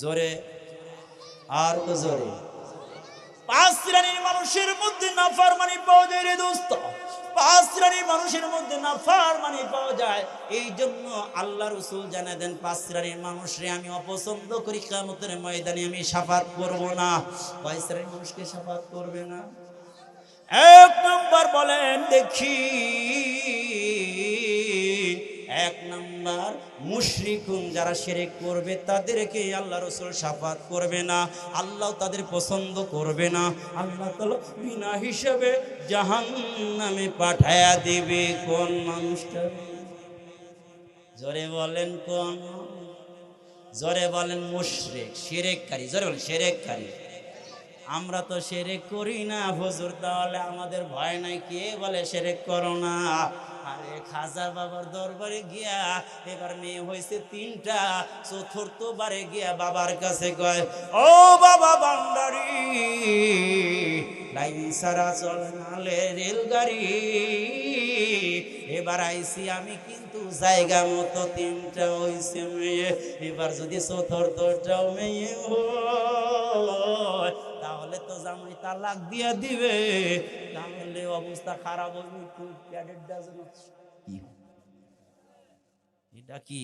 জোরে আর তো জোরে। পাঁচ শ্রেণির মানুষের মধ্যে নাফারমানি পাওয়া যায় রে দোস্ত। পাঁচ শ্রেণির মানুষের মধ্যে নাফার নাফারমানি পাওয়া যায়। এই জন্য আল্লাহ রসুল জানা দেন, পাঁচ শ্রেণির মানুষরে আমি অপছন্দ করি কামতের ময়দানে আমি সাফাত করব না। কয় শ্রেণির মানুষকে সাফাত করবে না? এক নম্বর বলেন, দেখি। এক নম্বর মুশরিকুন যারা শিরিক করবে, তাদেরকে আল্লাহ রসুল সাফাত করবে না, আল্লাহ তাদের পছন্দ করবে না। আল্লাহ বিনা হিসাবে জাহান নামে পাঠায়া দিবে। কোন মানুষটা? জোরে বলেন কোন? জোরে বলেন মুশরিক, শিরেককারী, জোরে বলেন শিরেককারী। আমরা তো সেরেক করি না হুজুর, তাহলে আমাদের ভয় নাই, কে বলে সেরেক করো না? আরে খাজা বাবার দরবারে গিয়া, এবার মেয়ে হয়েছে তিনটা চতুর্থ বারে গিয়া বাবার কাছে কয়, ও বাবা বান্দারি, লাইন সারা চলে নালে রেলগাড়ি। এবার আইসি আমি কিন্তু জায়গা মতো তিনটা হয়েছে মেয়ে। এবার যদি চতুর্থটাও মেয়ে তালাক দিয়ে দিবে তাহলে অবস্থা খারাপ হবে একটু প্যাডের ডাজন এটা কি?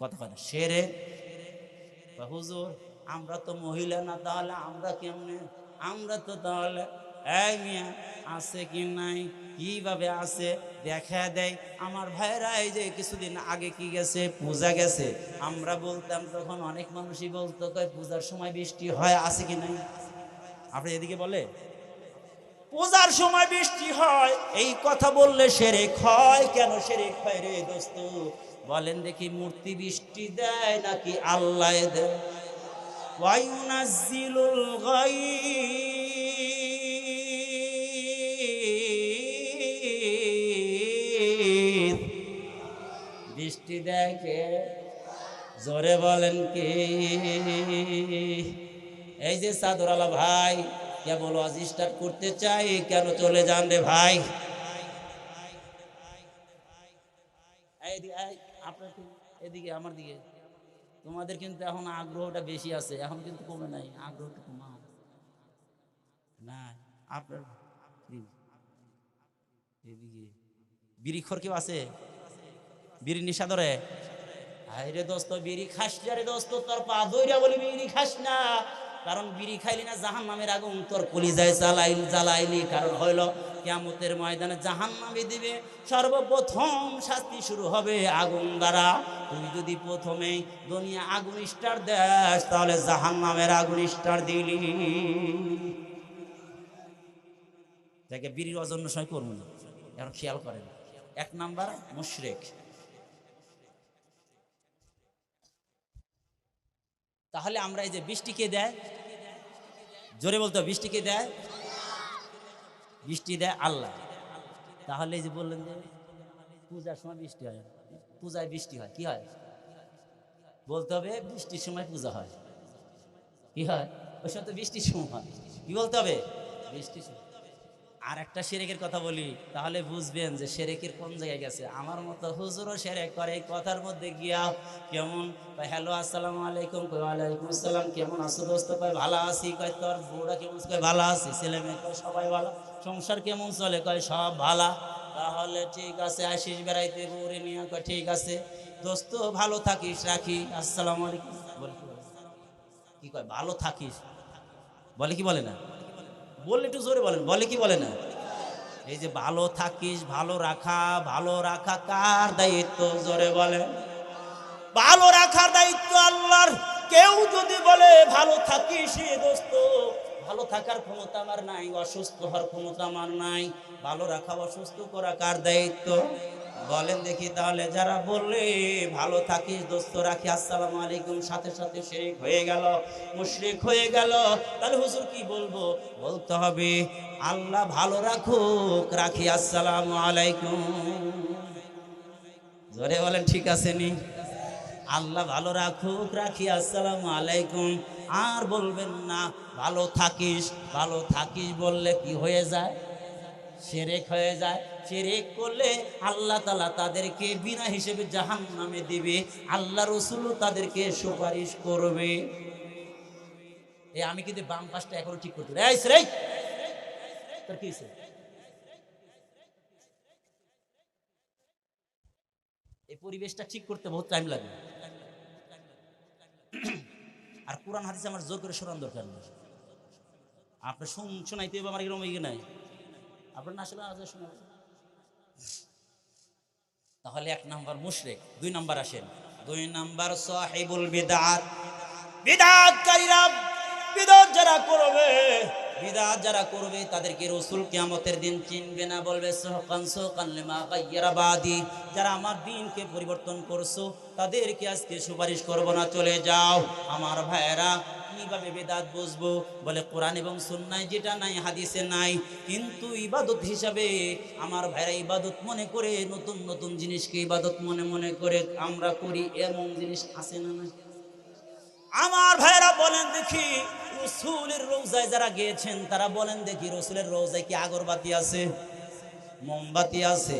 কথা কথা সেরে? হুজুর আমরা তো মহিলা না তাহলে আমরা কেমনে? আমরা তো তাহলে এই মিয়া আছে কি নাই? কীভাবে আছে? দেখা দেয় আমার ভাইরা এই যে কিছুদিন আগে কি গেছে? পূজা গেছে। আমরা বলতাম তখন অনেক মানুষই বলতো কয় পূজার সময় বৃষ্টি হয় আছে কি নাই? আপনি এদিকে বলে, পূজার সময় বৃষ্টি হয়, এই কথা বললে সেরে হয়, কেন সেরে হয় রে দোস্ত? বলেন দেখি, মূর্তি বৃষ্টি দেয় নাকি আল্লাহ দেয়? বৃষ্টি দেখে জোরে বলেন কি? এই যে সাদুরালা ভাই কেবল আজ স্টার্ট করতে চাই, কেন চলে যান রে ভাই? এদিকে, আমার দিকে। তোমাদের কিন্তু এখন আগ্রহটা বেশি আছে, এখন কিন্তু কমে নাই আগ্রহটা কমা না, আপনার এদিকে। কেউ আছে? নিশা ধরে? দোস্ত, বিড়ি খাস দোস্ত, তোর পা দইরা বলি বিড়ি খাস না। কারণ বিড়ি খাইলি না জাহান নামের আগুন তোর কলিজায় জ্বালাইল জ্বালাইলি। কারণ হইল কেমতের ময়দানে জাহান নামে দিবে, সর্বপ্রথম শাস্তি শুরু হবে আগুন দ্বারা। তুই যদি প্রথমে দুনিয়া আগুন স্টার দেস, তাহলে জাহান নামের আগুন স্টার দিলি। যাকে বিড়ির অজন্য সময় করব না, এখন খেয়াল করেন। এক নাম্বার, মুশরেক। তাহলে আমরা এই যে বৃষ্টিকে দেয়, জোরে বলতো বৃষ্টি কে দেয়? বৃষ্টি দেয় আল্লাহ। তাহলে এই যে বললেন যে পূজার সময় বৃষ্টি হয়। পূজায় বৃষ্টি হয়, কি হয়? বলতে হবে বৃষ্টির সময় পূজা হয়। কি হয়? ওই সময় তো বৃষ্টির সময় হয়। কি বলতে হবে? বৃষ্টির সময়। আর একটা সেরেকের কথা বলি, তাহলে বুঝবেন যে সেরেকের কোন জায়গায় গেছে। আমার মতো হুজুরও সেরেক করে, এই কথার মধ্যে গিয়া কেমন? হ্যালো, আসসালামু আলাইকুম। ওয়ালাইকুম আসসালাম, কেমন আছো দোস্ত? কয়, ভালো আছি। কয়, তোর বউরা কেমন? কয়, ভালো আছি। ছেলে মেয়ে কয়, সবাই ভালো। সংসার কেমন চলে? কয়, সব ভালো। তাহলে ঠিক আছে আসিস বেড়াইতে বউরে নিয়ে কয়, ঠিক আছে। দোস্ত, ভালো থাকিস, রাখি। আসসালামু আলাইকুম। বলে? কি কয়, ভালো থাকিস? বলে কি বলে না? বললে একটু জোরে বলেন, বলে কি বলে না? এই যে ভালো থাকিস, ভালো রাখা ভালো রাখা কার দায়িত্ব? জোরে বলে ভালো রাখার দায়িত্ব আল্লাহর। কেউ যদি বলে, ভালো থাকিস দোস্ত। ভালো থাকার ক্ষমতা আমার নাই, অসুস্থ হওয়ার ক্ষমতা আমার নাই। ভালো রাখা, অসুস্থ করা কার দায়িত্ব? বলেন দেখি তাহলে, যারা বললে, ভালো থাকিস, দোস্ত, রাখি, আসসালাম আলাইকুম। সাথে সাথে শেখ হয়ে গেল, মুশরিক হয়ে গেল। তাহলে হুজুর কি বলব? বলতে হবে, আল্লাহ ভালো রাখুক, রাখি, আসসালাম আলাইকুম। জোরে বলেন, ঠিক আছে নি? আল্লাহ ভালো রাখুক, রাখি, আসসালাম আলাইকুম। আর বলবেন না, ভালো থাকিস ভালো থাকিস বললে কি হয়ে যায়? সেরেক হয়ে যায়। সেরেক করলে আল্লাহ তালা তাদেরকে বিনা হিসেবে জাহান নামে দিবে। আল্লাহ রসুলও তাদেরকে সুপারিশ করবে। আমি কিন্তু বাম পাশটা এখনও ঠিক করতে রে এই পরিবেশটা ঠিক করতে বহুত টাইম লাগে আর কোরআন হাদিস আমার জোর করে শোনান দরকার নেই। আপনার শুন শোনাইতে হবে আমার এরকম নাই? আপনার আজ শোনাবেন তাহলে এক নাম্বার মুশরিক, দুই নাম্বার আসেন। দুই নাম্বার সাহিবুল বিদআত বিদআতকারীরা বিদআত যারা করবে বিদআত যারা করবে, তাদেরকে রসুল কিয়ামতের দিন চিনবে না, বলবে, সুহকান সুহকান লিমা গায়্যারা বাদি। যারা আমার দিনকে পরিবর্তন করছ, তাদেরকে আজকে সুপারিশ করব না, চলে যাও। আমার ভাইয়েরা কীভাবে বেদাত বুঝব, বলে কোরআন এবং সুন্নায় যেটা নাই, হাদিসে নাই। কিন্তু ইবাদত হিসাবে আমার ভাইরা ইবাদত মনে করে, নতুন নতুন জিনিসকে ইবাদত মনে মনে করে, আমরা করি এমন জিনিস আছে না নাই? আমার ভাইরা বলেন দেখি, রসুলের রোজায় যারা গিয়েছেন, তারা বলেন দেখি, রসুলের রোজায় কি আগরবাতি আছে? মোমবাতি আছে।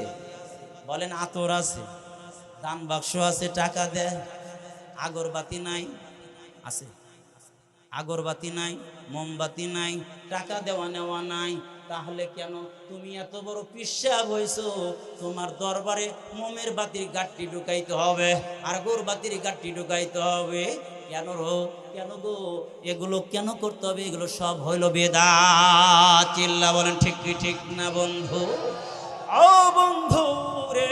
বলেন আতর আছে। দান বাক্স আছে, টাকা দেয় আগরবাতি নাই, আছে। আগরবাতি নাই, মোমবাতি নাই, টাকা দেওয়া নেওয়া নাই, তাহলে কেন? তুমি এত বড় পিসাব হয়েছো তোমার দরবারে মোমের বাতির গাঠটি ঢুকাইতে হবে আর গোরবাতির গাঠটি ঢুকাইতে হবে। কেন রো? কেন গো? এগুলো কেন করতে হবে? এগুলো সব হইল বেদা চিল্লা বলেন, ঠিক কি ঠিক না বন্ধু? ও বন্ধু রে,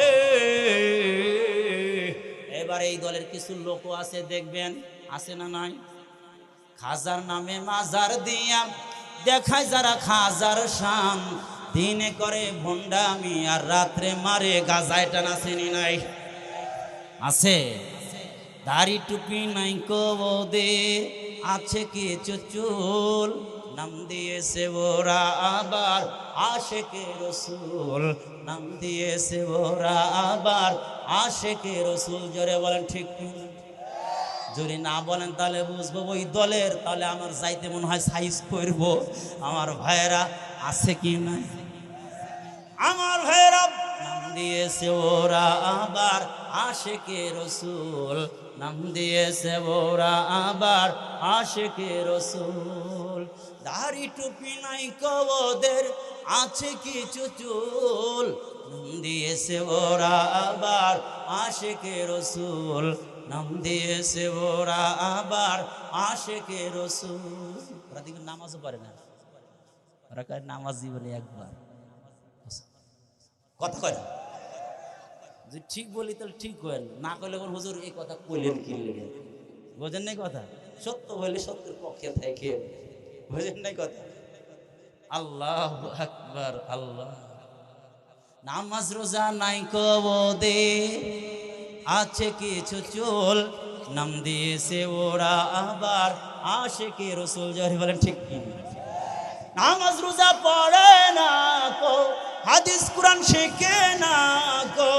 এবার এই দলের কিছু লোকও আছে, দেখবেন, আছে না নাই? খাজার নামে মাজার দিয়া, দেখায় যারা খাজার শান। দিনে করে ভণ্ডামি আর রাত্রে মারে, গাজায় টানা চিনি নাই। আছে? দাড়ি টুপি নাই কবদে আছে কিছু চুল, নাম দিয়েছে ওরা আবার, আশেকে রসুল, নাম দিয়েছে ওরা আবার, আশেকে রসুল, জোরে বলেন ঠিক কি? যদি না বলেন তাহলে বুঝব ওই দলের, তাহলে আমার যাইতে মনে হয় সাইজ করব। আমার ভাইয়েরা আছে কি না আমার ভাইয়েরা নাম দিয়েছে ওরা আবার আশেকে রসুল। নাম দিয়েছে ওরা আবার আশেকে রসুল। দাড়ি টুপি নাই কবদের, আছে কিছু চুল দিয়েছে ওরা আবার আশেকে রসুল। নাম দিয়েছে ওরা আবার আশেকে রসুল। ওরা দিকে নামাজও পারে না। ওরা কয়, নামাজ জীবনে একবার। কথা কয় যদি ঠিক বলি তাহলে ঠিক করেন। না করলে কোন হুজুর, এই কথা কইলেন কি বোঝেন নাই কথা? সত্য হইলে সত্যের পক্ষে থাকে। বোঝেন নাই কথা? আল্লাহ আকবার, আল্লাহ। নামাজ রোজা নাই কবদে। আছে কিছু চুল, নাম দিয়েছে ওরা আবার আসে কে রসুল। জহরি বলেন, ঠিক কি? নামাজ রোজা পড়ে না কো, হাদিস কোরআন শেখে না কো,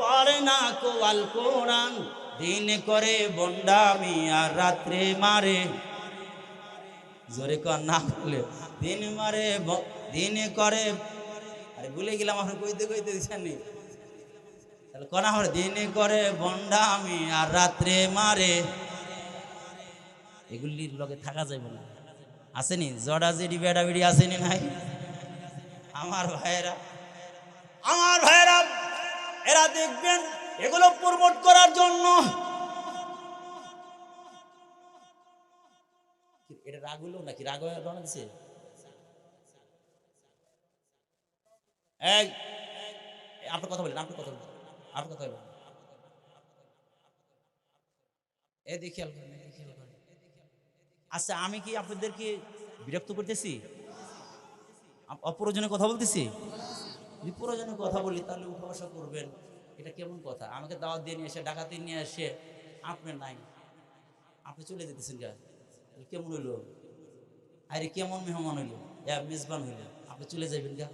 পড়ে না কো আল কোরআন। দিনে করে বন্ডামি আর রাত্রে মারে। জোরে কর না বলে, দিন মারে দিনে করে। আরে ভুলে গেলাম আমার কইতে কইতে দিচ্ছেন নি? কনা আমার দিনে করে বন্ডা আমি আর রাত্রে মারে। এগুলির লগে থাকা যাবে না। আসেনি? জডা জেডি বেড়া বেড়ি আসেনি নাই? আমার ভাইয়েরা আমার ভাইয়েরা, এরা দেখবেন এগুলো প্রমোট করার জন্য। এটা রাগ হলো নাকি? রাগ হয়ে দিছে? আপনার কথা বলেন, আপনার কথা বলেন। আপনার কথা বলেন এ দেখি খেয়াল করেন এদিকে খেয়াল করেন। আচ্ছা আমি কি আপনাদেরকে বিরক্ত করতেছি? অপ্রয়োজনে কথা বলতেছি? যদি কথা বলি, তাহলে উপবাসা করবেন। এটা কেমন কথা? আমাকে দাওয়াত দিয়ে নিয়ে এসে ডাকাতি নিয়ে এসে আপনার নাই। আপনি চলে যেতেছেন গা। কেমন হইল? আরে, কেমন মেহমান হইল? মেজবান হইল। আপনি চলে যাবেন গা।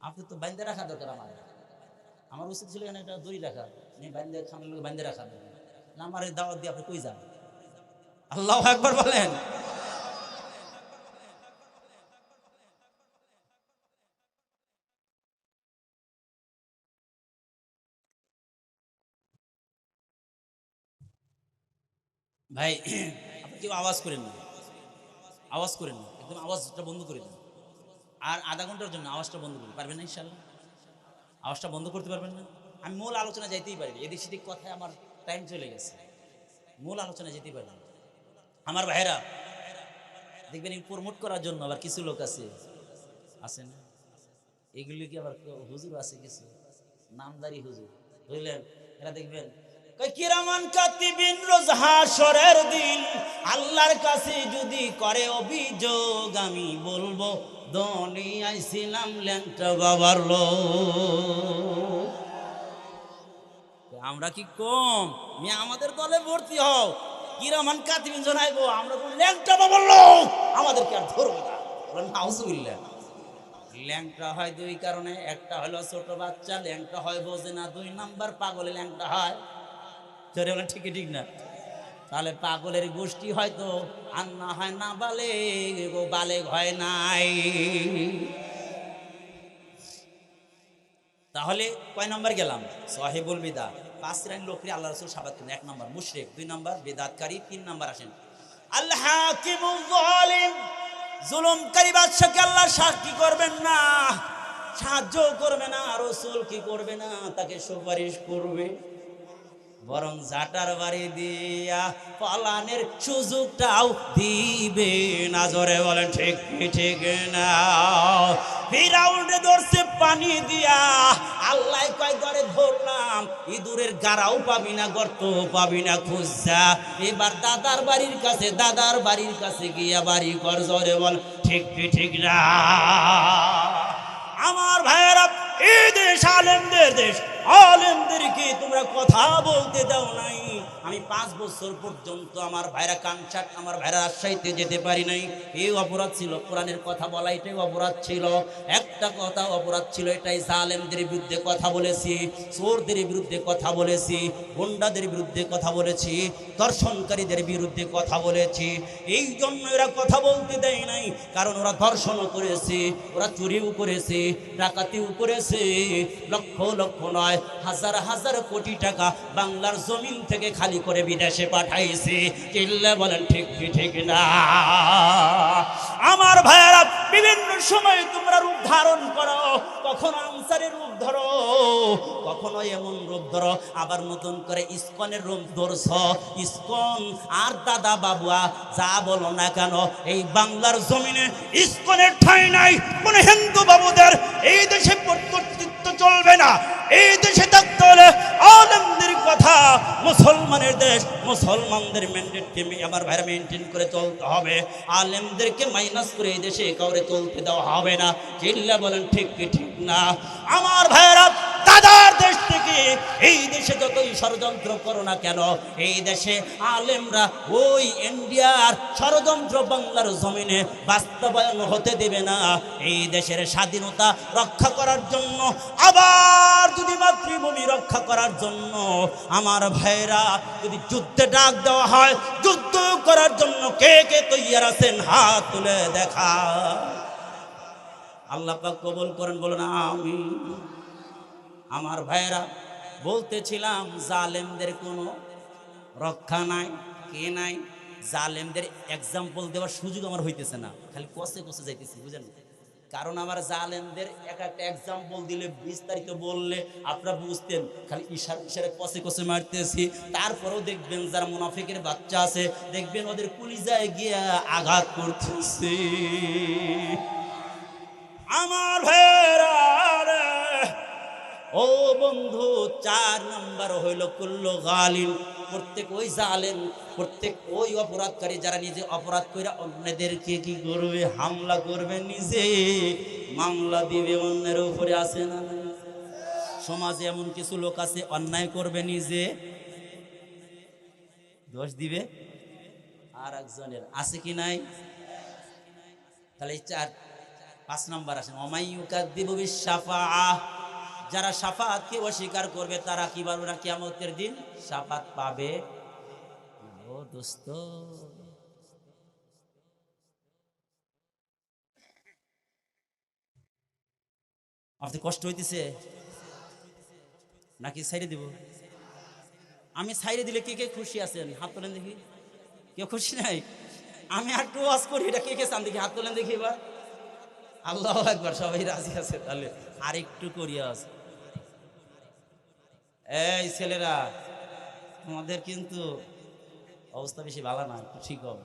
আপনি তো বাইন্দে রাখা দরকার আমার। আমার উচিত ছিল এখানে একটা দড়ি রাখা বান্ধে খামের লোক বান্ধে রাখা। না, আমার দাওয়াত দিয়ে আপনি কই যান? আল্লাহ একবার বলেন। ভাই, আপনি কেউ আওয়াজ করেন না। আওয়াজ করেন না। একদম আওয়াজটা বন্ধ করে দিন। আর আধা ঘণ্টার জন্য আওয়াজটা বন্ধ করে পারবেন না ইনশাল্লাহ আওয়াজটা বন্ধ করতে পারবেন না? আমি মূল আলোচনা যাইতেই পারি এদিক সেদিক কথায় আমার টাইম চলে গেছে। মূল আলোচনা যেতেই পারি। আমার ভাইরা দেখবেন প্রমোট করার জন্য আবার কিছু লোক আছে। আছে না? এগুলি কি আবার হুজুর আছে কিছু? নামদারি হুজুর। বুঝলেন? এরা দেখবেন কাতিবিন রোজ আল্লাহর কাছে যদি করে অভিযোগ, আমি বলব দুনিয়ায় ল্যাংটা বাবার লোক। আমরা কি কম? মি আমাদের দলে ভর্তি হও। কিরামান কাতিবিন জানাইবো? আমরা কোন ল্যাংটা বাবার লোক। আমাদেরকে আর ধরবো না। নাউজুবিল্লাহ। ল্যাংটা হয় দুই কারণে। একটা হলো ছোট বাচ্চা, ল্যাংটা হয় বোঝে না। দুই নাম্বার পাগলে ল্যাংটা হয়। ঠিকই ঠিক না? তাহলে পাগলের গোষ্ঠী হয়তো আর না হয় না বালে ও বালেগ হয় নাই। তাহলে কয় নম্বর গেলাম? সাহেবুল বিদা পাঁচ শ্রেণির লোকরে আল্লাহ রসুল সাবাদ এক নম্বর মুশরিক, দুই নম্বর বেদাতকারী, তিন নম্বর আসেন। আল্লাহ আল্লাহ সাক্ষী করবেন না সাহায্য করবে না রসুল কি করবে না, তাকে সুপারিশ করবে। বরং জাটার বাড়ি দিয়া পলানের সুযোগটাও দিবে না। বলেন, ঠিক ঠিক না? ফিরাউন্ডে ধরছে পানি দিয়া। আল্লাহ কয় ধরে ধরলাম। ইঁদুরের গাড়াও পাবি না গর্ত পাবি না, খুঁজা। এবার দাদার বাড়ির কাছে, দাদার বাড়ির কাছে গিয়া বাড়ি কর। জোরে বল, ঠিক ঠিক না? আমার ভাইয়েরা এই দেশ আলেমদের দেশ। আলেমদেরকে তোমরা কথা বলতে দাও নাই? আমি পাঁচ বছর পর্যন্ত আমার ভাইরা কানসাট আমার ভাইরা রাজশাহীতে যেতে পারি নাই। এই অপরাধ ছিল, কোরআনের কথা বলা এটাই অপরাধ ছিল। একটা কথা অপরাধ ছিল, এটাই সালেমদের বিরুদ্ধে কথা বলেছি, চোরদের বিরুদ্ধে কথা বলেছি, গুন্ডাদের বিরুদ্ধে কথা বলেছি দর্শনকারীদের বিরুদ্ধে কথা বলেছি। এই জন্য এরা কথা বলতে দেয় নাই, কারণ ওরা ধর্ষণও করেছে, ওরা চুরিও করেছে, ডাকাতিও করেছে। লক্ষ লক্ষ নয়, হাজার হাজার কোটি টাকা বাংলার জমিন থেকে খালি করে বিদেশে পাঠাইছে। চিল্লে বলেন, ঠিক ঠিক না। আমার ভাইয়েরা, বিভিন্ন সময় তোমরা রূপ ধারণ করো, কখনো আনসারের রূপ ধরো, কখনো এমন রূপ ধরো। আবার নতুন করে ইস্কনের রূপ ধরছ। ইস্কন আর দাদা বাবুয়া, যা বলো না কেন, এই বাংলার জমিনে ইস্কনের ঠাঁই নাই। কোন হিন্দু বাবুদের এই দেশে কর্তৃত্ব চলবে না। এই দেশে থাকতে হলে আলমদের কথা মুসলমানের দেশ, মুসলমানদের ম্যান্ডেটকে আমার ভাইরা মেনটেন করে চলতে হবে। আলেমদেরকে মাইনাস করে এই দেশে কাউরে চলতে দেওয়া হবে না। চিল্লা বলেন, ঠিক কি ঠিক না? আমার দেশ থেকে এই দেশে যতই ষড়যন্ত্র করো না কেন, এই দেশে আলেমরা ওই ইন্ডিয়ার ষড়যন্ত্র বাংলার জমিনে বাস্তবায়ন হতে দেবে না। এই দেশের স্বাধীনতা রক্ষা করার জন্য, আবার যদি মাতৃভূমি রক্ষা করার জন্য, আমার ভাইরা যদি যুদ্ধে ডাক দেওয়া হয়, যুদ্ধ করার জন্য কে কে তৈয়ার আছেন? হাত তুলে দেখা। আল্লাহ কবুল করেন, বলুন আমি আমার ভাইয়েরা বলতেছিলাম জালেমদের কোনো রক্ষা নাই কে নাই জালেমদের এক্সাম্পল দেওয়ার সুযোগ আমার হইতেছে না। খালি কষে কষে যাইতেছি বুঝেন? কারণ আমার জালেমদের এক একটা এক্সাম্পল দিলে বিস্তারিত বললে আপনারা বুঝতেন। খালি ইশার ইশারে কষে কষে মারতেছি তারপরেও দেখবেন যারা মুনাফিকের বাচ্চা আছে দেখবেন ওদের কুলিজায় গিয়ে আঘাত করতেছে। আমার ভাইয়েরা রে, ও বন্ধু, চার নাম্বার হইল কুল্লো গালিন প্রত্যেক ওই জালেন প্রত্যেক ওই অপরাধকারী যারা নিজে অপরাধ করে অন্যদেরকে কি করবে, হামলা করবে নিজে? মামলা দিবে অন্যের উপরে আসে না সমাজে এমন কিছু লোক আছে, অন্যায় করবে নিজে? দোষ দিবে? আর একজনের আছে কি নাই? তাহলে চার, পাঁচ নাম্বার আসেন। অমাইয়ুকাদ্দিবু বিশাফাআহ যারা সাফাতকে অস্বীকার করবে, তারা কি পারবে না কিয়ামতের দিন? সাফাত পাবে। ও দোস্ত। আপনি কষ্ট হইতেছে? নাকি সাইডে দিব? আমি সাইডে দিলে কে কে খুশি আছেন হাত তোলেন দেখি। কেউ খুশি নাই? আমি আর একটু ওয়াজ করি, এটা কে কে চান দেখি? হাত তোলেন দেখি এবার। আল্লাহ একবার সবাই রাজি আছে তাহলে। আর একটু করি আওয়াজ। এই ছেলেরা, তোমাদের কিন্তু অবস্থা বেশি ভালো না, একটু ঠিক হবে।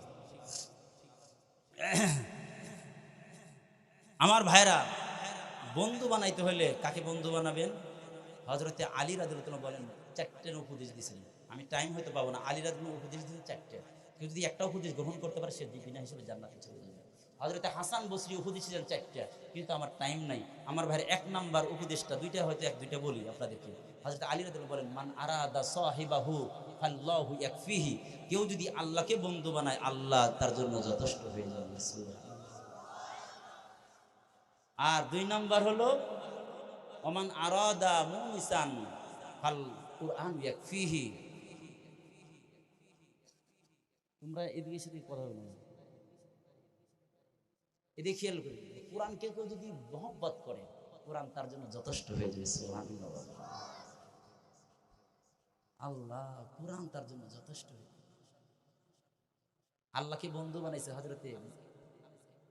আমার ভাইরা, বন্ধু বানাইতে হলে কাকে বন্ধু বানাবেন? হজরতে আলী রাদুল্লাহ বলেন চারটে উপদেশ দিয়েছিলেন আমি টাইম হয়তো পাবো না। আলী রাদুল্লাহ উপদেশ দিয়েছেন চারটে। কেউ যদি একটা উপদেশ গ্রহণ করতে পারে, সে বিনা হিসেবে জান্নাতে চলে যাবে। হজরতে হাসান বসরি উপদেশ দিয়েছেন চারটা, কিন্তু আমার টাইম নাই। আমার ভাইয়ের এক নাম্বার উপদেশটা, দুইটা হয়তো এক, দুইটা বলি আপনাদেরকে। হজরত আলী রাদুল্লাহ বলেন, মান আরাদা সাহিবাহু ফাল্লাহু ইয়াকফিহি। কেউ যদি আল্লাহকে বন্ধু বানায়, আল্লাহ তার জন্য যথেষ্ট হয়ে যাবে। আর দুই নাম্বার হলো, ওমান আরাদা মুনিসান ফাল কুরআন ইয়াকফিহি। তোমরা এদিকে সেদিকে কথা বলো। এদিকে খেয়াল করি কোরআনকে কেউ যদি মহব্বত করে, কোরআন তার জন্য যথেষ্ট হয়ে যাবে। আল্লাহ কোরআন তার জন্য যথেষ্ট। আল্লাহকে বন্ধু বানাইছে হজরতে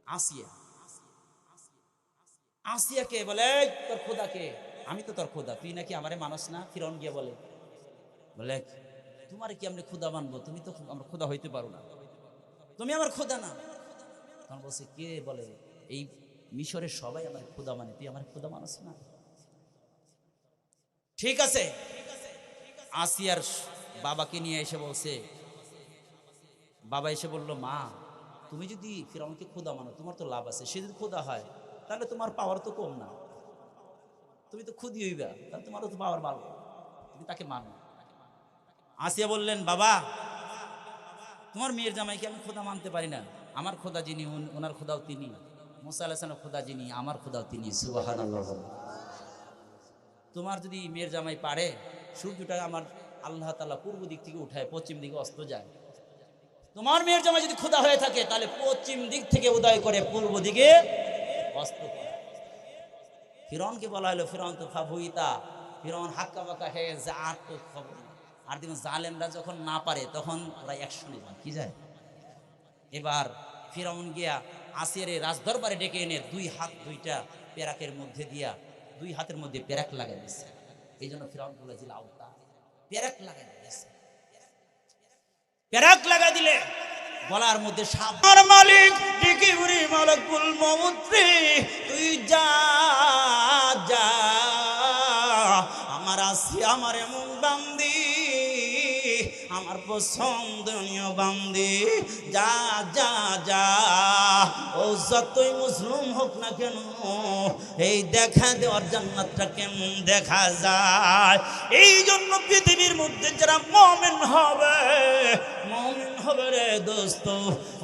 আসিয়া? আসিয়াকে বলে "এই, তোর খোদাকে আমি তো তোর খোদা তুই নাকি আমারে মানুষ না? ফিরন গিয়ে বলে বলে তোমার কি আমরা খোদা মানবো? তুমি তো আমরা খোদা হইতে পারো না। তুমি আমার খোদা না। তখন বলছে কে বলে এই মিশরের সবাই আমার খোদা মানে তুই আমার খোদা মানুষ না? ঠিক আছে আসিয়ার বাবাকে নিয়ে এসে বলছে, বাবা এসে বলল, মা, তুমি যদি ফিরাউনকে খোদা মানো, তোমার তো লাভ আছে, সে যদি খোদা হয়, তাহলে তোমার পাওয়ার তো কম না। তুমি তো খুদি হইবা, তাহলে তোমারও তো পাওয়ার বাড়বে তুমি তাকে মানো। আসিয়া বললেন, বাবা, তোমার মেয়ের জামাইকে আমি খোদা মানতে পারি না। আমার খোদা যিনি ওনার খোদাও তিনি। মুসা আলাহিসানের খোদা যিনি, আমার খোদাও তিনি। সুবাহান তোমার যদি মেয়ের জামাই পারে সূর্যটা আমার আল্লাহ তালা পূর্ব দিক থেকে উঠায়, পশ্চিম দিকে অস্ত যায়। তোমার মেয়ের জামাই যদি খোদা হয়ে থাকে, তাহলে পশ্চিম দিক থেকে উদয় করে পূর্ব দিকে অস্ত ফিরনকে বলা হলো ফিরন তো ফাবুইতা ফিরন হাক্কা বাক্কা হয়ে গেছে আর তো খবর আর দেখুন, জালেমরা যখন না পারে, তখন ওরা অ্যাকশনে যায়। কি যায়? এবার ফিরাউন গিয়া আসিয়ারে রাজদরবারে ডেকে এনে দুই হাত দুইটা পেরাকের মধ্যে দিয়া, দুই হাতের মধ্যে পেরাক লাগাই দিচ্ছে। এই জন্য ফিরাউন বলেছিল আওতা প্যারাক লাগাই দিয়েছে প্যারাক লাগাই দিলে, গলার মধ্যে সাপার মালিক ডিকি উড়ি মালকুল মমুত্রি, তুই যা যা, আমার আসি, আমার এমন পছন্দনীয় বান্দি। যা যা যা। ও, যতই মুসলিম হোক না কেন, এই দেখা দেওয়ার জান্নাতটা কেমন দেখা যায়? এই জন্য পৃথিবীর মধ্যে যারা মমেন হবে, মমিন হবে রে দোস্ত,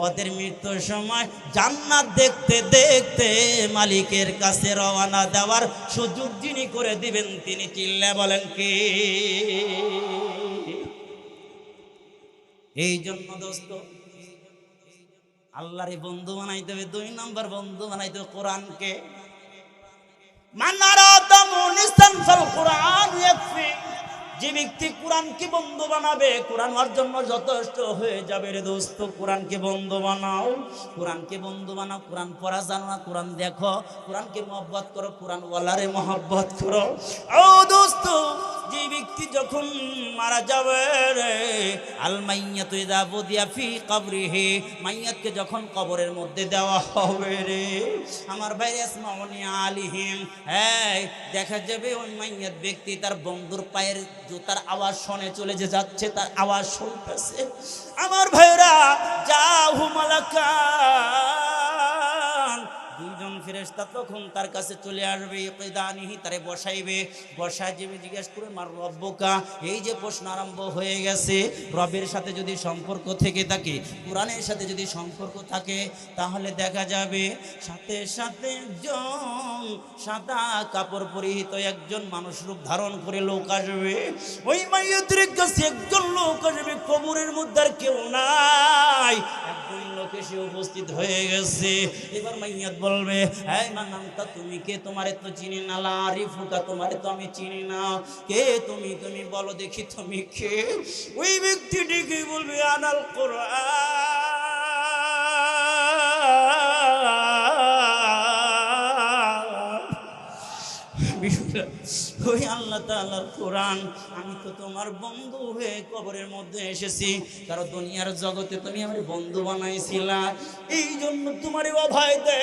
ওদের মৃত্যুর সময় জান্নাত দেখতে দেখতে মালিকের কাছে রওনা দেওয়ার সুযোগ যিনি করে দিবেন, তিনি চিল্লা বলেন কি? এই জন্য দোস্ত, আল্লাহরে বন্ধু বানাইতে হবে, দুই নম্বর বন্ধু বানাইতে হবে কোরআনকে। যে ব্যক্তি কোরআনকে বন্ধু বানাবে, কোরআন ওর জন্য যথেষ্ট হয়ে যাবে রে দোস্ত। কোরআনকে বন্ধু বানাও, কোরআনকে বন্ধু বানাও, কোরআন পড়া জানো না, কোরআন দেখো। কোরআনকে মহব্বত করো কোরআন ওয়ালারে মহব্বত করো। ও দোস্ত যে ব্যক্তি যখন মারা যাবে আল মাইয়াত ইদা বুদিয়া ফি কবরে কবরিহি, মাইয়াতকে যখন কবরের মধ্যে দেওয়া হবে রে, আমার ভাই আসমাউনি আলিহিম হ্যাঁ দেখা যাবে ওই মাইয়াত ব্যক্তি তার বন্ধুর পায়ের জুতার আওয়াজ শুনে চলে যে যাচ্ছে, তার আওয়াজ শুনতেছে। আমার ভাইরা যা হুমালাকান ফেরেশতা তখন তার কাছে চলে আসবে, ইকদানিহি তারে বসাইবে। বসায় যাবে জিজ্ঞেস করে, মার রব্বকা? এই যে প্রশ্ন আরম্ভ হয়ে গেছে, রবের সাথে যদি সম্পর্ক থেকে থাকে, কোরআনের সাথে যদি সম্পর্ক থাকে, তাহলে দেখা যাবে সাথে সাথে একজন সাদা কাপড় পরিহিত একজন মানুষ রূপ ধারণ করে লোক আসবে। ওই মাইয়াদের কাছে একজন লোক আসবে, কবরের মধ্যে আর কেউ নাই। একজন চোখে সে উপস্থিত হয়ে গেছে। এবার মাইয়াত বলবে হ্যাঁ নামটা তুমি কে? তোমারে তো চিনি না। লারিফুকা তোমারে তো আমি চিনি না। কে তুমি? তুমি বলো দেখি তুমি কে? ওই ব্যক্তি ডেকে বলবে, আনাল কোরআন। ওই আল্লাহ কোরআন, আমি তো তোমার বন্ধু হয়ে কবরের মধ্যে এসেছি। কারণ দুনিয়ার জগতে তুমি আমার বন্ধু বানাইছিলা। এই জন্য তোমার অভয় দে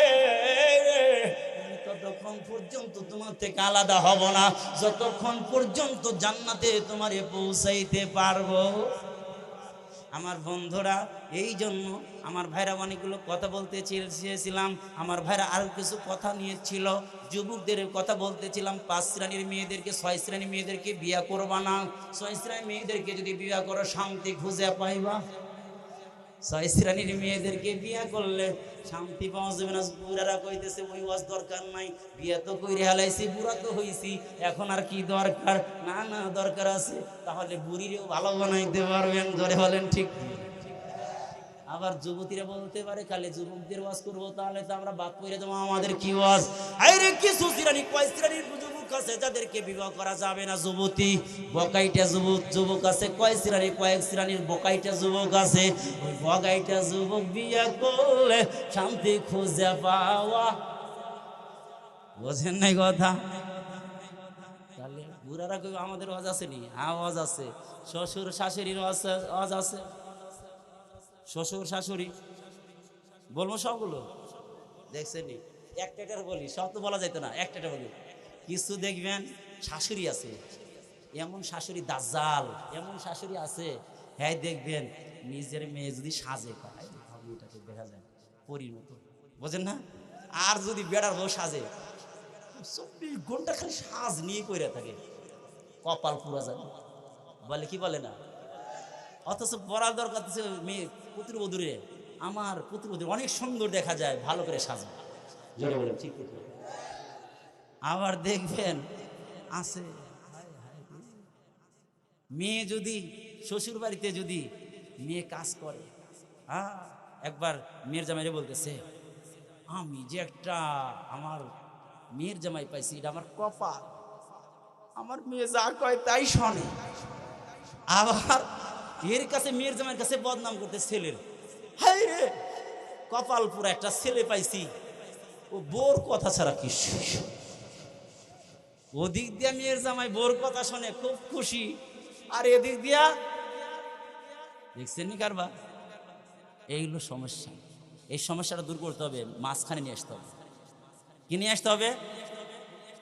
ততক্ষণ পর্যন্ত তোমার থেকে আলাদা হব না। যতক্ষণ পর্যন্ত জান্নাতে তোমারে পৌঁছাইতে পারব। আমার বন্ধুরা এই জন্য আমার ভাইরা অনেকগুলো কথা বলতে চেয়েছিলাম। আমার ভাইরা আরও কিছু কথা নিয়েছিল। যুবকদের কথা বলতেছিলাম, পাঁচ শ্রেণির মেয়েদেরকে, ছয় শ্রেণির মেয়েদেরকে বিয়া করবা না। ছয় শ্রেণির মেয়েদেরকে যদি বিয়া করো, শান্তি খুঁজে পাইবা। ছয় শ্রেণির মেয়েদেরকে বিয়া করলে শান্তি পাওয়া যাবে না। বুড়ারা কইতেছে, ওই ওয়াজ দরকার নাই। বিয়া তো কইরে হালাইছি, বুড়া তো হইছি। এখন আর কি দরকার? না না, দরকার আছে। তাহলে বুড়িরেও ভালো বানাইতে পারবেন। ধরে বলেন, ঠিক আবার যুবতীরা বলতে পারে খালি যুবকদের ওয়াজ করব, তাহলে তো আমরা বাদ করে দেবো, আমাদের কি ওয়াজ? আরে কিছু শ্রেণি কয় শ্রেণির যুবক আছে যাদেরকে বিবাহ করা যাবে না যুবতী? বকাইটা যুবক যুবক আছে কয় শ্রেণি কয়েক শ্রেণির বকাইটা যুবক আছে। ওই বকাইটা যুবক বিয়ে করলে শান্তি খুঁজে পাওয়া বোঝেন নাই কথা? তাহলে বুড়ারা কই, আমাদের ওয়াজ আছে নি হ্যাঁ ওয়াজ আছে। শ্বশুর শাশুড়ির ওয়াজ ওয়াজ আছে। শ্বশুর, শাশুড়ি? বলব সবগুলো? দেখছেন নি একটা একটা বলি, সব তো বলা যাইতো না একটা বলি। কিছু দেখবেন, শাশুড়ি আছে। এমন শাশুড়ি দাজ্জাল, এমন শাশুড়ি আছে। হ্যাঁ দেখবেন, নিজের মেয়ে যদি সাজে মেয়েটাকে দেখা যায়, পরির মতো। বোঝেন না? আর যদি বেড়ার বউ সাজে, চব্বিশ ঘণ্টা খালি সাজ নিয়ে করে থাকে। কপাল পুরা যায় বলে কি বলে না? অথচ পড়ার দরকার মেয়ে পুত্রবধূরে আমার পুত্রবধূর অনেক সুন্দর দেখা যায় ভালো করে সাজা। ঠিক। আবার দেখবেন আছে হায় হায় মেয়ে যদি শ্বশুর বাড়িতে যদি মেয়ে কাজ করে হ্যাঁ একবার মেয়ের জামাইরে বলতেছে আমি যে একটা আমার মেয়ের জামাই পাইছি এটা আমার কপাল। আমার মেয়ে যা কয় তাই শোনে। আবার এর কাছে, মেয়ের জামাইয়ের কাছে বদনাম করতে ছেলের। হাই রে! কপালপুর একটা ছেলে পাইছি। ও বোর কথা ছাড়া কি শু- ওদিক দিয়া মেয়ের জামাই বোর কথা শুনে, খুব খুশি। আর এদিক দিয়া, দেখছেন নি কারবা এইগুলো সমস্যা। এই সমস্যাটা দূর করতে হবে, মাঝখানে নিয়ে আসতে হবে। কি নিয়ে আসতে হবে?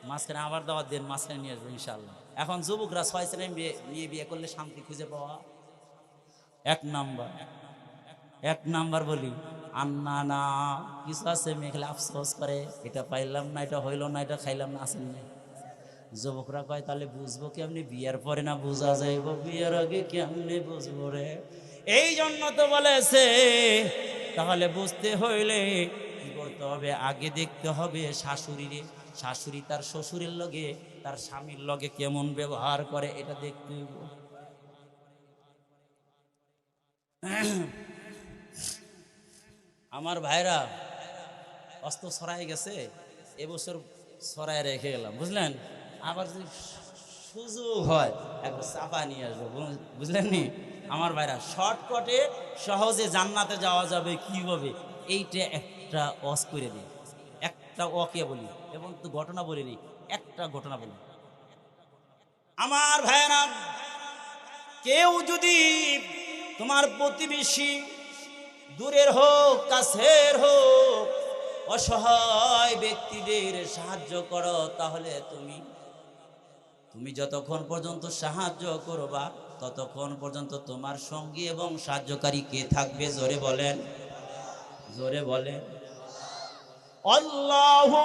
মাঝখানে আবার দাওয়াত দেন, মাঝখানে নিয়ে আসব ইনশাল্লাহ এখন যুবকরা ছয় বিয়ে বিয়ে বিয়ে করলে শান্তি খুঁজে পাওয়া এক নাম্বার। এক নাম্বার বলি, আন্না না, কিছু আছে মেয়ে আফসোস করে, এটা পাইলাম না, এটা হইল না, এটা খাইলাম না, আসেন না যুবকরা কয়, তাহলে বুঝব কেমনি? বিয়ার পরে না বোঝা যাইব? বিয়ের আগে কেমনি বুঝব রে? এই জন্য তো বলেছে, তাহলে বুঝতে হইলে কি করতে হবে? আগে দেখতে হবে শাশুড়িরে শাশুড়ি তার শ্বশুরের লগে, তার স্বামীর লগে কেমন ব্যবহার করে, এটা দেখতে হইব। আমার ভাইরা অস্ত ছড়াই গেছে, এবছর ছড়াই রেখে গেলাম, বুঝলেন? আবার যদি সুযোগ হয়, একবার চাপা নিয়ে আসব বুঝলেন নি? আমার ভাইরা শর্টকটে সহজে জান্নাতে যাওয়া যাবে কীভাবে? এইটা একটা অস করে দিই, একটা অকে বলি, এবং তো ঘটনা বলি নি একটা ঘটনা বলি। আমার ভাইরা, কেউ যদি তোমার প্রতিবেশী দূরের হোক, কাছের হোক, অসহায় ব্যক্তিদের সাহায্য করো, তাহলে তুমি তুমি যতক্ষণ পর্যন্ত সাহায্য করবা, ততক্ষণ পর্যন্ত তোমার সঙ্গী এবং সাহায্যকারী কে থাকবে, জোরে বলেন জোরে বলেন। আল্লাহু